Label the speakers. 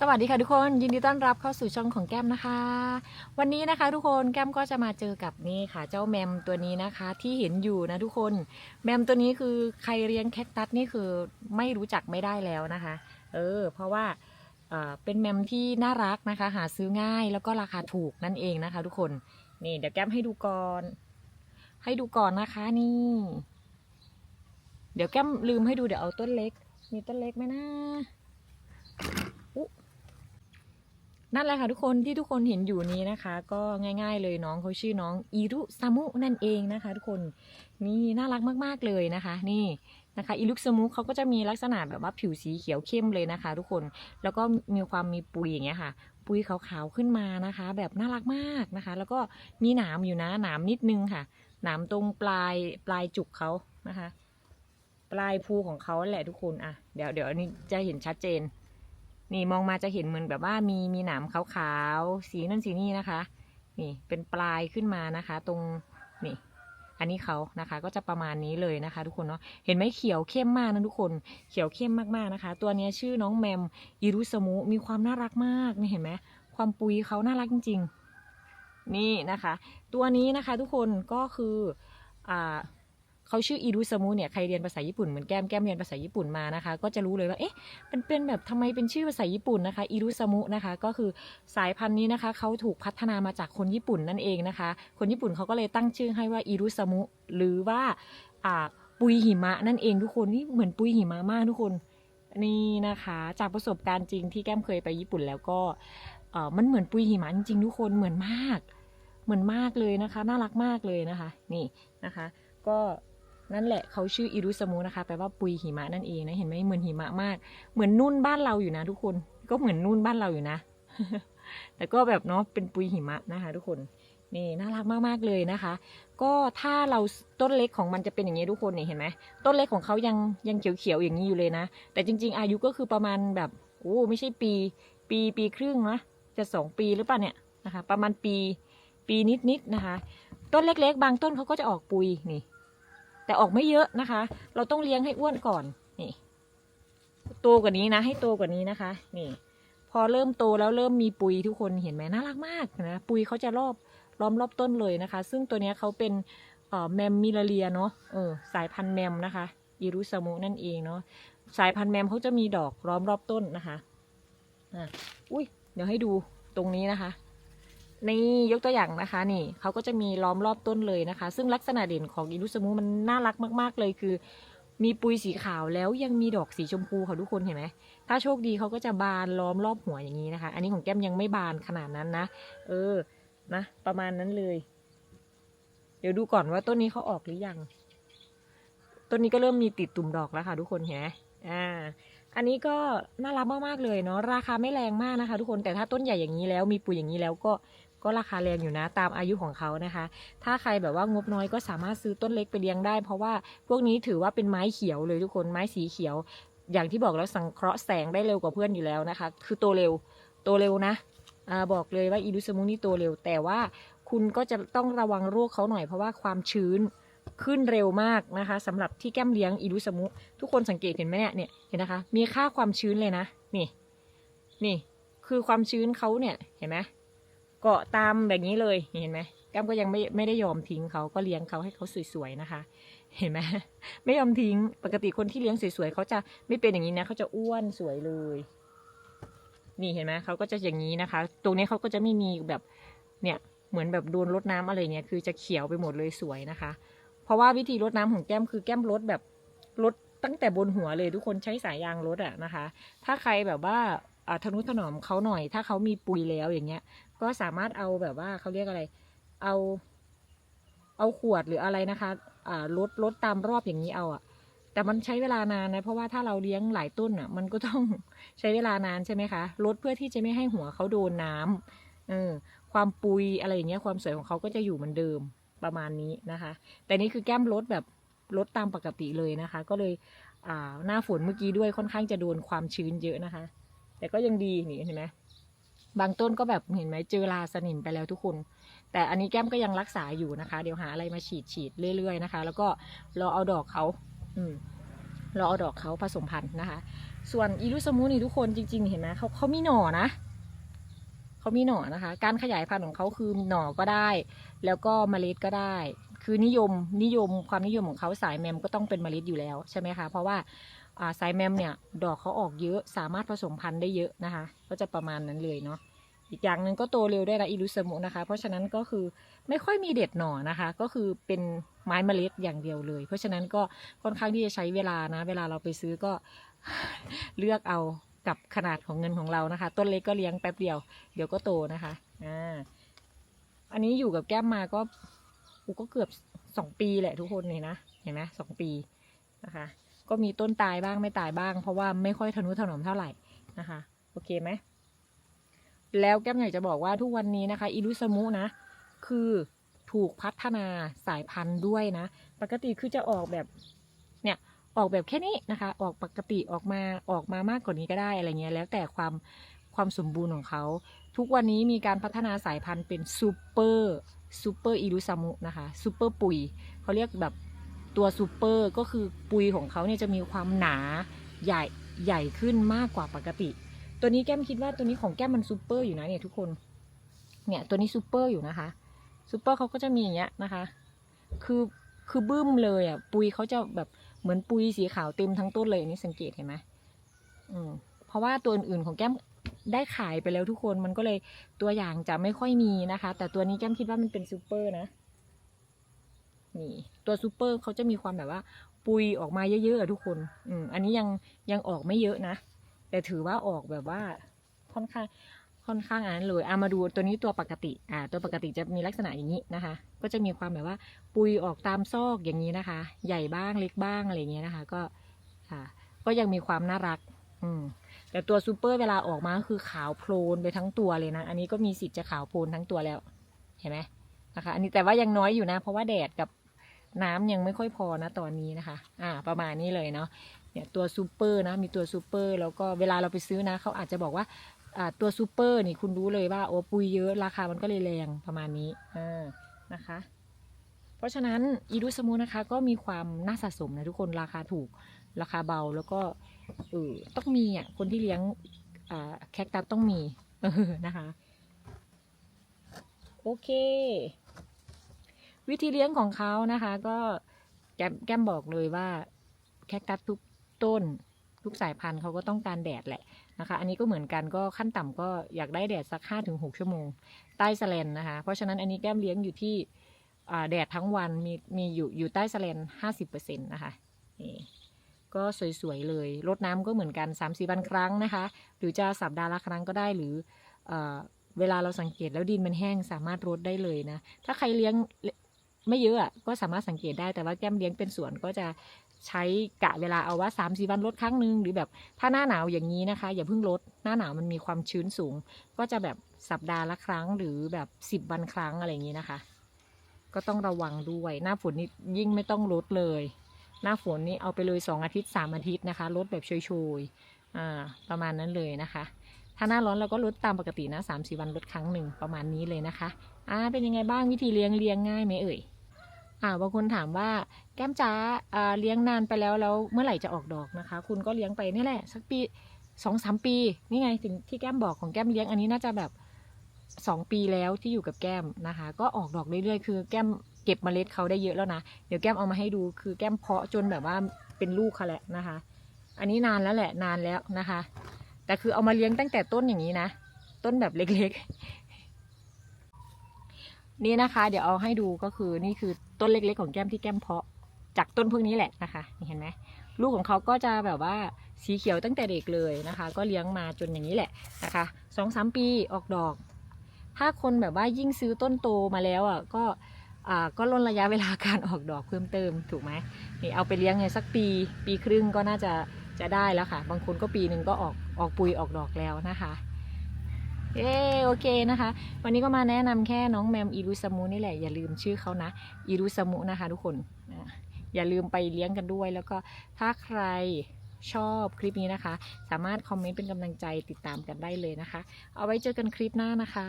Speaker 1: สวัสดีค่ะทุกคนยินดีต้อนรับเข้าสู่ช่องของแก้มนะคะ วันนี้นะคะ ทุกคนแก้มก็จะมาเจอกับนี่ค่ะ เจ้าแมมตัวนี้นะคะที่เห็นอยู่นะทุกคนแมมตัวนี้คือใครเลี้ยงแคคตัสนี่คือไม่รู้จักไม่ได้แล้วนะคะ เออ เพราะว่าเออเป็นแมมที่น่ารักนะคะ หาซื้อง่ายแล้วก็ราคาถูกนั่นเองนะคะ ทุกคนนี่เดี๋ยวแก้มให้ดูก่อน ให้ดูก่อนนะคะนี่ เดี๋ยวแก้มลืมให้ดูเดี๋ยวเอาต้นเล็ก มีต้นเล็กไหมนะ นั่นแหละค่ะทุกคนที่ทุกคนเห็นอยู่นี้นะคะ ก็ง่าย ๆ เลยน้องเขาชื่อน้องอิรุซามุนั่นเองนะคะ ทุกคนนี่น่ารักมากๆเลยนะคะ นี่นะคะอิรุซามุเขาก็จะมีลักษณะแบบว่าผิวสีเขียวเข้มเลยนะคะ ทุกคนแล้วก็มีความมีปุยอย่างเงี้ยค่ะ ปุยขาวๆขึ้นมานะคะ แบบน่ารักมากนะคะ แล้วก็มีหนามอยู่นะหนามนิดนึงค่ะ หนามตรงปลายปลายจุกเขานะคะ ปลายภูของเขาแหละทุกคนอะเดี๋ยวเดี๋ยวอันนี้จะเห็นชัดเจน นี่มองมาจะเห็นเหมือนแบบว่ามีมีหนามขาวๆ สีนั่นสีนี่นะคะ นี่เป็นปลายขึ้นมานะคะ ตรงนี่อันนี้เขานะคะก็จะประมาณนี้เลยนะคะ ทุกคนเนาะเห็นไหมเขียวเข้มมากนะทุกคนเขียวเข้มมากๆนะคะ ตัวนี้ชื่อน้องแมมอิรุสมุมีความน่ารักมากนี่เห็นไหมความปุยเขาน่ารักจริง ๆ นี่นะคะ ตัวนี้นะคะทุกคนก็คืออ่า เขาชื่ออิรุสมุเนี่ยใครเรียนภาษาญี่ปุ่นเหมือนแก้มแก้มเรียนภาษาญี่ปุ่นมานะคะ ก็จะรู้เลยว่าเอ๊ะมันเป็นแบบทำไมเป็นชื่อภาษาญี่ปุ่นนะคะอิรุสมุนะคะ ก็คือสายพันธุ์นี้นะคะเขาถูกพัฒนามาจากคนญี่ปุ่นนั่นเองนะคะ คนญี่ปุ่นเขาก็เลยตั้งชื่อให้ว่าอิรุสมุหรือว่าอ่าปุยหิมะนั่นเองทุกคนนี่เหมือนปุยหิมะมากทุกคนนี่นะคะ จากประสบการณ์จริงที่แก้มเคยไปญี่ปุ่นแล้วก็เออมันเหมือนปุยหิมะจริงๆทุกคนเหมือนมาก เหมือนมากเลยนะคะ น่ารักมากเลยนะคะ นี่นะคะ ก็ นั่นแหละเขาชื่ออิรุสมุนะคะแปลว่าปุยหิมะนั่นเองนะเห็นไหมเหมือนหิมะมาก เหมือนนุ่นบ้านเราอยู่นะ ทุกคนก็เหมือนนุ่นบ้านเราอยู่นะ แต่ก็แบบเนาะเป็นปุยหิมะนะคะ ทุกคนนี่น่ารักมากๆเลยนะคะ ก็ถ้าเราต้นเล็กของมันจะเป็นอย่างนี้ทุกคนเนี่ยเห็นไหมต้นเล็กของเขายังยังเขียวๆอย่างนี้อยู่เลยนะ แต่จริง ๆ อายุก็คือประมาณแบบโอ้ไม่ใช่ปี ปีปีครึ่งนะจะสองปีหรือเปล่าเนี่ยนะคะ ประมาณปีปีนิดๆนะคะ ต้นเล็ก ๆ บางต้นเขาก็จะออกปุยนี่ แต่ออกไม่เยอะนะคะ เราต้องเลี้ยงให้อ้วนก่อนนี่โตกว่านี้นะ ให้โตกว่านี้นะคะ นี่ พอเริ่มโตแล้วเริ่มมีปุยทุกคนเห็นไหมน่ารักมากนะปุยเขาจะรอบล้อมรอบต้นเลยนะคะ ซึ่งตัวนี้เขาเป็นเอ่อแมมมิลาเรียเนาะเออสายพันธุ์แมมนะคะอิรุสมุนั่นเองเนาะสายพันธุ์แมมเขาจะมีดอกล้อมรอบต้นนะคะอะอุ้ยเดี๋ยวให้ดูตรงนี้นะคะ นี่ยกตัวอย่างนะคะนี่เขาก็จะมีล้อมรอบต้นเลยนะคะ ซึ่งลักษณะเด่นของอิรุสมูมันน่ารักมาก ๆ เลยคือ มีปุยสีขาวแล้วยังมีดอกสีชมพูค่ะทุกคนเห็นไหมถ้าโชคดีเขาก็จะบานล้อมรอบหัวอย่างนี้นะคะ อันนี้ของแก้มยังไม่บานขนาดนั้นนะ เออนะประมาณนั้นเลย เดี๋ยวดูก่อนว่าต้นนี้เขาออกหรือยัง ต้นนี้ก็เริ่มมีติดตุ่มดอกแล้วค่ะ ทุกคนเห็นไหมอ่าอันนี้ก็น่ารักมากๆเลยเนาะราคาไม่แรงมากนะคะ ทุกคนแต่ถ้าต้นใหญ่อย่างนี้แล้วมีปุ๋ยอย่างนี้แล้วก็ ก็ราคาแรงอยู่นะตามอายุของเขานะคะ ถ้าใครแบบว่างบน้อยก็สามารถซื้อต้นเล็กไปเลี้ยงได้ เพราะว่าพวกนี้ถือว่าเป็นไม้เขียวเลยทุกคนไม้สีเขียว อย่างที่บอกแล้วสังเคราะห์แสงได้เร็วกว่าเพื่อนอยู่แล้วนะคะ คือโตเร็วโตเร็วนะอบอกเลยว่าอีดูสมุนี่โตเร็ว แต่ว่าคุณก็จะต้องระวังโรคเขาหน่อยเพราะว่าความชื้นขึ้นเร็วมากนะคะสำหรับที่แก้มเลี้ยงอีดูสมุ ทุกคนสังเกตเห็นไหมเนี่ยเนี่ยเห็นนะคะ มีค่าความชื้นเลยนะ นี่ นี่ คือความชื้นเขาเนี่ยเห็นไหม เกาะตามแบบนี้เลยเห็นไหมแก้มก็ยังไม่ไม่ได้ยอมทิ้งเขาก็เลี้ยงเขาให้เขาสวยๆนะคะ เห็นไหมไม่ยอมทิ้งปกติคนที่เลี้ยงสวยๆเขาจะไม่เป็นอย่างนี้นะเขาจะอ้วนสวยเลย นี่เห็นไหมเขาก็จะอย่างนี้นะคะ ตรงนี้เขาก็จะไม่มีแบบเนี่ยเหมือนแบบโดนรดน้ำอะไรเงี้ยคือจะเขียวไปหมดเลยสวยนะคะ เพราะว่าวิธีรดน้ำของแก้มคือแก้มรดแบบรดตั้งแต่บนหัวเลยทุกคนใช้สายยางรดอะนะคะ ถ้าใครแบบว่า ทนุถนอมเขาหน่อย ถ้าเขามีปุยแล้วอย่างเงี้ย ก็สามารถเอาแบบว่าเขาเรียกอะไร เอาเอาขวดหรืออะไรนะคะอ่าลดลดตามรอบอย่างนี้เอาอะแต่มันใช้เวลานานนะ เพราะว่าถ้าเราเลี้ยงหลายต้นอะมันก็ต้องใช้เวลานานใช่ไหมคะลดเพื่อที่จะไม่ให้หัวเขาโดนน้ำเออความปุยอะไรอย่างเงี้ยความสวยของเขาก็จะอยู่เหมือนเดิมประมาณนี้นะคะ แต่นี่คือแก้มลดแบบลดตามปกติเลยนะคะ ก็เลยอ่าหน้าฝนเมื่อกี้ด้วยค่อนข้างจะโดนความชื้นเยอะนะคะ แต่ก็ยังดีนี่เห็นไหมบางต้นก็แบบเห็นไหมเจอราสนิมไปแล้วทุกคน แต่อันนี้แก้มก็ยังรักษาอยู่นะคะ เดี๋ยวหาอะไรมาฉีดฉีดเรื่อยๆนะคะ แล้วก็รอเอาดอกเขาอืมรอเอาดอกเขาผสมพันธุ์นะคะ ส่วนอีลูสมูนี่ทุกคนจริง ๆ เห็นไหมเขาเขามีหน่อนะเขามีหน่อนะคะ การขยายพันธุ์ของเขาคือหน่อก็ได้ แล้วก็เมล็ดก็ได้ คือนิยมนิยมความนิยมของเขาสายแมมก็ต้องเป็นเมล็ดอยู่แล้วใช่ไหมคะเพราะว่าอ่า สายแมมเนี่ยดอกเขาออกเยอะสามารถผสมพันธุ์ได้เยอะนะคะ ก็จะประมาณนั้นเลยเนาะอีกอย่างหนึ่งก็โตเร็วได้วยนะอีลูสมุนะคะ เพราะฉะนั้นก็คือไม่ค่อยมีเด็ดหน่อนะคะ ก็คือเป็นไม้เมล็ดอย่างเดียวเลย เพราะฉะนั้นก็ค่อนข้างที่จะใช้เวลานะ เวลาเราไปซื้อก็เลือกเอากับขนาดของเงินของเรานะคะ ต้นเล็กก็เลี้ยงแป๊บเดียวเดี๋ยวก็โตนะคะอ่าอันนี้อยู่กับแก้มมาก็อูก็เกือบสองปีแหละทุกคนเลยนะเห็นไหมสองปีนะคะ ก็มีต้นตายบ้างไม่ตายบ้าง เพราะว่าไม่ค่อยทะนุถนอมเท่าไหร่นะคะ โอเคไหมแล้วแก้มอยากจะบอกว่าทุกวันนี้นะคะอิรุสมุนะ คือถูกพัฒนาสายพันธุ์ด้วยนะ ปกติคือจะออกแบบเนี่ยออกแบบแค่นี้นะคะ ออกปกติออกมาออกมามากกว่านี้ก็ได้อะไรเงี้ยแล้วแต่ความความสมบูรณ์ของเขา ทุกวันนี้มีการพัฒนาสายพันธุ์เป็นซูเปอร์ซูเปอร์อิรุซมุนะคะซูเปอร์ปุยเขาเรียกแบบ ตัวซูเปอร์ก็คือปุยของเขาเนี่ยจะมีความหนาใหญ่ใหญ่ขึ้นมากกว่าปกติ ตัวนี้แก้มคิดว่าตัวนี้ของแก้มมันซูเปอร์อยู่นะเนี่ยทุกคน เนี่ยตัวนี้ซูเปอร์อยู่นะคะซูเปอร์เขาก็จะมีอย่างเงี้ยนะคะ คือคือบึ้มเลยอะปุยเขาจะแบบเหมือนปุยสีขาวเต็มทั้งต้นเลยนนี่สังเกตเห็นไหมอืมเพราะว่าตัวอื่นๆของแก้มได้ขายไปแล้วทุกคนมันก็เลยตัวอย่างจะไม่ค่อยมีนะคะ แต่ตัวนี้แก้มคิดว่ามันเป็นซูเปอร์นะ นี่ ตัวซูเปอร์เขาจะมีความแบบว่า ปุยออกมาเยอะๆทุกคนอืมอันนี้ยังยังออกไม่เยอะนะ แต่ถือว่าออกแบบว่าค่อนข้างค่อนข้างอันนั้นเลยเอามาดูตัวนี้ตัวปกติ อ่า ตัวปกติจะมีลักษณะอย่างนี้นะคะ ก็จะมีความแบบว่า ปุยออกตามซอกอย่างนี้นะคะ ใหญ่บ้างเล็กบ้างอะไรอย่างเงี้ยนะคะ ก็ค่ะ ก็ยังมีความน่ารัก อืม แต่ตัวซูเปอร์เวลาออกมาคือขาวโพลนไปทั้งตัวเลยนะ อันนี้ก็มีสิทธิ์จะขาวโพลนทั้งตัวแล้ว เห็นไหมนะคะ อันนี้แต่ว่ายังน้อยอยู่นะ เพราะว่าแดดกับ น้ำยังไม่ค่อยพอนะตอนนี้นะคะ อ่า ประมาณนี้เลยเนาะ เนี่ยตัวซูเปอร์นะ มีตัวซูเปอร์แล้วก็เวลาเราไปซื้อนะเขาอาจจะบอกว่าอ่าตัวซูเปอร์นี่คุณรู้เลยว่าโอ้ปุยเยอะราคามันก็เลยแรงประมาณนี้อ่านะคะ เพราะฉะนั้นอีดูสมูนะคะก็มีความน่าสะสมนะทุกคนราคาถูกราคาเบาแล้วก็เออต้องมีอะคนที่เลี้ยงอ่าแคคตัสต้องมีเออนะคะ โอเค วิธีเลี้ยงของเขานะคะ ก็แก้มแก้มบอกเลยว่าแคคตัสทุกต้น ทุกสายพันธุ์เขาก็ต้องการแดดแหละนะคะ อันนี้ก็เหมือนกันก็ขั้นต่ำก็อยากได้แดดสักห้าถึงหกชั่วโมง ใต้สแลนนะคะ เพราะฉะนั้นอันนี้แก้มเลี้ยงอยู่ที่แดดทั้งวันมีมีอยู่อยู่ใต้สแลนห้าสิบเปอร์เซ็นต์นะคะนี่ก็สวยๆเลยรดน้ำก็เหมือนกันสามสี่วันครั้งนะคะ หรือจะสัปดาห์ละครั้งก็ได้หรือเวลาเราสังเกตแล้วดินมันแห้งสามารถรดได้เลยนะ ถ้าใครเลี้ยง ไม่เยอะอะก็สามารถสังเกตได้แต่ว่าแก้มเลี้ยงเป็นสวนก็จะใช้กะเวลาเอาว่าสามสี่วันลดครั้งหนึ่งหรือแบบถ้าหน้าหนาวอย่างนี้นะคะ อย่าเพิ่งลดหน้าหนาวมันมีความชื้นสูง ก็จะแบบสัปดาห์ละครั้งหรือแบบสิบวันครั้งอะไรอย่างนี้นะคะ ก็ต้องระวังด้วยหน้าฝนนี่ยิ่งไม่ต้องลดเลย หน้าฝนนี่เอาไปเลยสองอาทิตย์สามอาทิตย์นะคะลดแบบโชยๆอ่าประมาณนั้นเลยนะคะ ถ้าหน้าร้อนเราก็ลดตามปกตินะสามสี่วันลดครั้งหนึ่งประมาณนี้เลยนะคะอ่าเป็นยังไงบ้างวิธีเลี้ยงเลี้ยงง่ายไหมเอ่ย อ่าบางคนถามว่าแก้มจ๋าเลี้ยงนานไปแล้วแล้วเมื่อไหร่จะออกดอกนะคะ คุณก็เลี้ยงไปนี่แหละ สักปีสองสามปีนี่ไงถึงที่แก้มบอกของแก้มเลี้ยงอันนี้น่าจะแบบสองปีแล้วที่อยู่กับแก้มนะคะ ก็ออกดอกเรื่อยๆ คือแก้มเก็บเมล็ดเขาได้เยอะแล้วนะ เดี๋ยวแก้มเอามาให้ดู คือแก้มเพาะจนแบบว่าเป็นลูกเขาแหละนะคะ อันนี้นานแล้วแหละนานแล้วนะคะ แต่คือเอามาเลี้ยงตั้งแต่ต้นอย่างนี้นะ ต้นแบบเล็กๆ นี่นะคะ เดี๋ยวเอาให้ดูก็คือนี่คือต้นเล็กๆ ของแก้มที่แก้มเพาะ จากต้นพวกนี้แหละนะคะนี่เห็นไหมลูกของเขาก็จะแบบว่าสีเขียวตั้งแต่เด็กเลยนะคะ ก็เลี้ยงมาจนอย่างนี้แหละนะคะสองสามปีออกดอก ถ้าคนแบบว่ายิ่งซื้อต้นโตมาแล้วอะก็อ่าก็ลดระยะเวลาการออกดอกเพิ่มเติมถูกไหมนี่เอาไปเลี้ยงไงสักปี ปีครึ่งก็น่าจะจะได้แล้วค่ะ บางคนก็ปีหนึ่งก็ออกออกปุยออกดอกแล้วนะคะ เย้โอเคนะคะ วันนี้ก็มาแนะนำแค่น้องแมมอีรุสมูนี่แหละอย่าลืมชื่อเขานะอีรุสมุนะคะ ทุกคนอย่าลืมไปเลี้ยงกันด้วย แล้วก็ถ้าใครชอบคลิปนี้นะคะ สามารถคอมเมนต์เป็นกำลังใจติดตามกันได้เลยนะคะ เอาไว้เจอกันคลิปหน้านะคะ